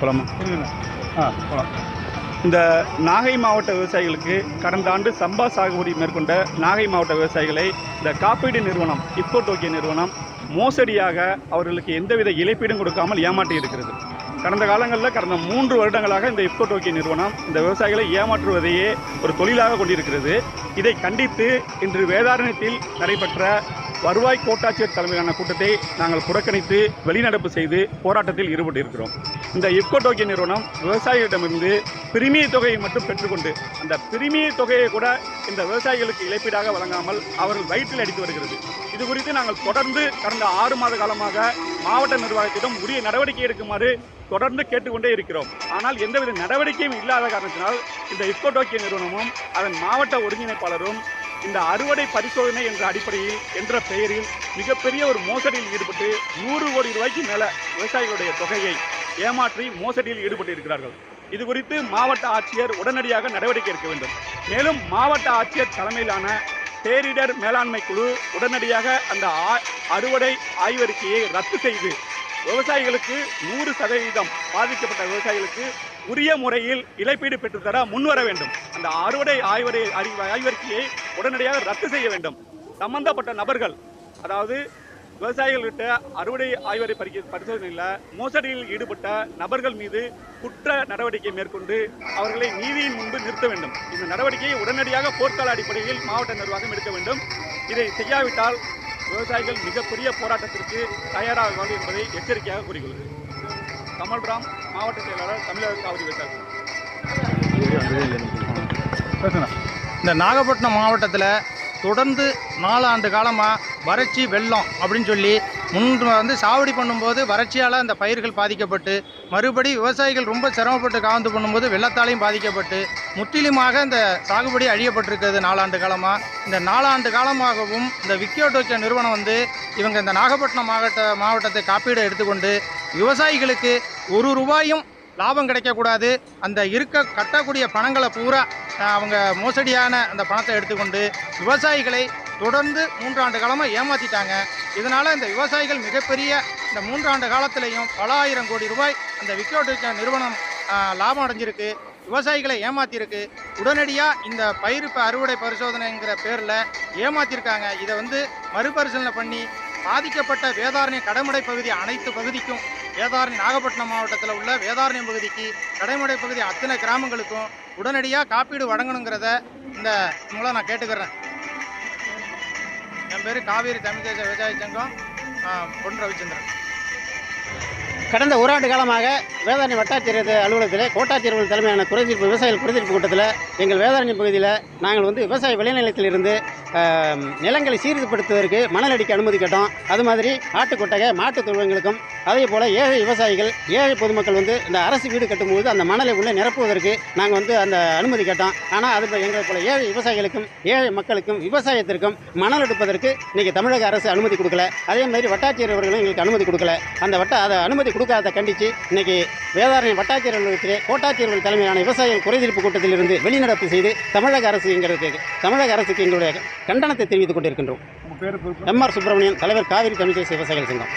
போலாமா ஆ போகலாம் இந்த நாகை மாவட்ட விவசாயிகளுக்கு கடந்த ஆண்டு சம்பா சாகுபடி மேற்கொண்ட நாகை மாவட்ட விவசாயிகளை இந்த காப்பீடு நிறுவனம் இப்கோ டோக்கிய நிறுவனம் மோசடியாக அவர்களுக்கு எந்தவித இழப்பீடும் கொடுக்காமல் ஏமாற்றி இருக்கிறது கடந்த காலங்களில் கடந்த மூன்று வருடங்களாக இந்த இப்கோ டோக்கிய நிறுவனம் இந்த விவசாயிகளை ஏமாற்றுவதையே ஒரு தொழிலாக கொண்டிருக்கிறது. இதை கண்டித்து இன்று வேதாரண்யத்தில் நடைபெற்ற வருவாய் கோட்டாட்சியர் தலைமையிலான கூட்டத்தை நாங்கள் புறக்கணித்து வெளிநடப்பு செய்து போராட்டத்தில் ஈடுபட்டிருக்கிறோம். இந்த இப்கோ டோக்கிய நிறுவனம் விவசாயிகளிடமிருந்து பிரிமிய தொகையை மட்டும் பெற்றுக்கொண்டு அந்த பிரிமிய தொகையை கூட இந்த விவசாயிகளுக்கு இழப்பீடாக வழங்காமல் அவர்கள் வயிற்றில் அடித்து வருகிறது. இது குறித்து நாங்கள் தொடர்ந்து கடந்த ஆறு மாத காலமாக மாவட்ட நிர்வாகத்திடம் உரிய நடவடிக்கை எடுக்குமாறு தொடர்ந்து கேட்டுக்கொண்டே இருக்கிறோம். ஆனால் எந்தவித நடவடிக்கையும் இல்லாத காரணத்தினால் இந்த இப்கோ டோக்கிய நிறுவனமும் அதன் மாவட்ட ஒருங்கிணைப்பாளரும் இந்த அறுவடை பரிசோதனை என்ற அடிப்படையில் என்ற பெயரில் மிகப்பெரிய ஒரு மோசடியில் ஈடுபட்டு நூறு கோடி ரூபாய்க்கு மேல விவசாயிகளுடைய தொகையை ஏமாற்றி மோசடியில் ஈடுபட்டு இருக்கிறார்கள் இது குறித்து மாவட்ட ஆட்சியர் உடனடியாக நடவடிக்கை எடுக்க வேண்டும். மேலும் மாவட்ட ஆட்சியர் தலைமையிலான பேரிடர் மேலாண்மை குழு உடனடியாக அந்த ஆ- அறுவடை ஆய்வறிக்கையை ரத்து செய்து விவசாயிகளுக்கு நூறு சதவீதம் பாதிக்கப்பட்ட விவசாயிகளுக்கு உரிய முறையில் இழப்பீடு பெற்றுத்தர முன்வர வேண்டும். அந்த அறுவடை ஆய்வறை அறி ஆய்வறிக்கையை உடனடியாக ரத்து செய்ய வேண்டும். சம்பந்தப்பட்ட நபர்கள் அதாவது விவசாயிகள்கிட்ட அறுவடை ஆய்வறை பரிக்க பரிசோதனையில் மோசடியில் ஈடுபட்ட நபர்கள் மீது குற்ற நடவடிக்கை மேற்கொண்டு அவர்களை நீதியின் முன்பு நிறுத்த வேண்டும். இந்த நடவடிக்கையை உடனடியாக போர்க்கால அடிப்படையில் மாவட்ட நிர்வாகம் எடுக்க வேண்டும். இதை செய்யாவிட்டால் விவசாயிகள் மிகப்பெரிய போராட்டத்திற்கு தயாராகுவார்கள் என்பதை எச்சரிக்கையாக கூறுகிறது கமல்ராம் மாவட்ட செயலாளர் தமிழக காவிரி விவசாய இந்த நாகப்பட்டினம் மாவட்டத்தில் தொடர்ந்து நாலாண்டு காலமாக வறட்சி வெள்ளம் அப்படின்னு சொல்லி முன் வந்து சாவடி பண்ணும்போது வறட்சியால் அந்த பயிர்கள் பாதிக்கப்பட்டு மறுபடி விவசாயிகள் ரொம்ப சிரமப்பட்டு காவந்து பண்ணும்போது வெள்ளத்தாலையும் பாதிக்கப்பட்டு முற்றிலுமாக இந்த சாகுபடி அழியப்பட்டிருக்கிறது நாலாண்டு காலமாக இந்த நாலாண்டு காலமாகவும் இந்த விக்கியோடோக்கிய நிறுவனம் வந்து இவங்க இந்த நாகப்பட்டினம் மாவட்ட மாவட்டத்தை காப்பீடு எடுத்துக்கொண்டு விவசாயிகளுக்கு ஒரு ரூபாயும் லாபம் கிடைக்கக்கூடாது. அந்த இருக்க கட்டக்கூடிய பணங்களை பூரா அவங்க மோசடியான அந்த பணத்தை எடுத்துக்கொண்டு விவசாயிகளை தொடர்ந்து மூன்றாண்டு காலமாக ஏமாற்றிட்டாங்க இதனால் இந்த விவசாயிகள் மிகப்பெரிய இந்த மூன்றாண்டு காலத்திலையும் பல ஆயிரம் கோடி ரூபாய் அந்த விக்கோட்டுக்க நிறுவனம் லாபம் அடைஞ்சிருக்கு. விவசாயிகளை ஏமாத்திருக்கு. உடனடியாக இந்த பயிர் அறுவடை பரிசோதனைங்கிற பேரில் ஏமாத்திருக்காங்க. இதை வந்து மறுபரிசீலனை பண்ணி பாதிக்கப்பட்ட வேதாரணி கடமடை பகுதி அனைத்து பகுதிக்கும் வேதாரணி நாகப்பட்டினம் மாவட்டத்தில் உள்ள வேதாரண்யம் பகுதிக்கு கடைமடை பகுதி அத்தனை கிராமங்களுக்கும் உடனடியாக காப்பீடு வழங்கணுங்கிறத இந்த மூலம் நான் கேட்டுக்கிறேன். என் பேர் காவேரி தமிழ் தேச விவசாய சங்கம் பொன் ரவிச்சந்திரன். கடந்த ஓராண்டு காலமாக வேதாரணி வட்டாட்சியர் அலுவலகத்தில் கோட்டாட்சியர்கள் தலைமையான குறைதீர்ப்பு விவசாயிகள் குறைதீர்ப்பு கூட்டத்தில் எங்கள் வேதாரணி பகுதியில் நாங்கள் வந்து விவசாய விளைநிலத்திலிருந்து நிலங்களை சீர்திருத்தப்படுத்துவதற்கு மணல் அடிக்க அனுமதி கேட்டோம். அது மாதிரி ஆட்டுக்கொட்டகை மாட்டுத் தொழுவங்களுக்கும் அதே போல் ஏழை விவசாயிகள் ஏழை பொதுமக்கள் வந்து இந்த அரசு வீடு கட்டும்போது அந்த மணலை உள்ளே நிரப்புவதற்கு நாங்கள் வந்து அந்த அனுமதி கேட்டோம். ஆனால் அது எங்களை போல ஏழை விவசாயிகளுக்கும் ஏழை மக்களுக்கும் விவசாயத்திற்கும் மணல் எடுப்பதற்கு இன்றைக்கி தமிழக அரசு அனுமதி கொடுக்கல. அதே மாதிரி வட்டாட்சியர் அவர்களும் எங்களுக்கு அனுமதி கொடுக்கல. அந்த வட்ட அதை அனுமதி கொடுக்காத கண்டித்து இன்னைக்கு வேதாரணி வட்டாட்சியர் அலுவலகத்திலே கோட்டாட்சியர்கள் தலைமையிலான விவசாயிகள் குறைதீர்ப்பு கூட்டத்திலிருந்து வெளிநடப்பு செய்து தமிழக அரசு எங்களுக்கு தமிழக அரசுக்கு எங்களுடைய கண்டனத்தை தெரிவித்துக் கொண்டிருக்கின்றோம். எம் ஆர் சுப்பிரமணியன் தலைவர் காவிரி தமிழ் தேசிய விவசாயிகள் சங்கம்.